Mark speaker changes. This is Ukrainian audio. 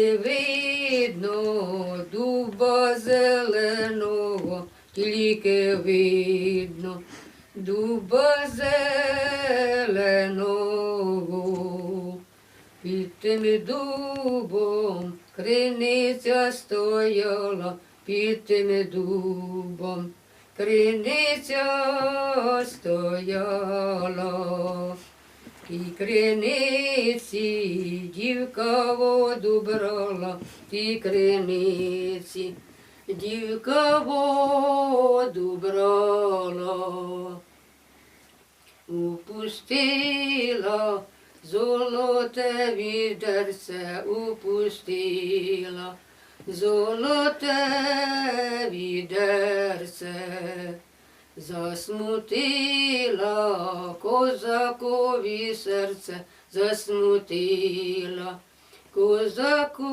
Speaker 1: Видно дуба зеленого, тільки видно дуба зеленого. Під тим дубом криниця стояла, під тим дубом криниця стояла. І криниці дівка воду брала, ті криниці дівка воду брала. Упустила золоте відерце, упустила золоте відерце. Засмутила козакові серце, засмутила козаку.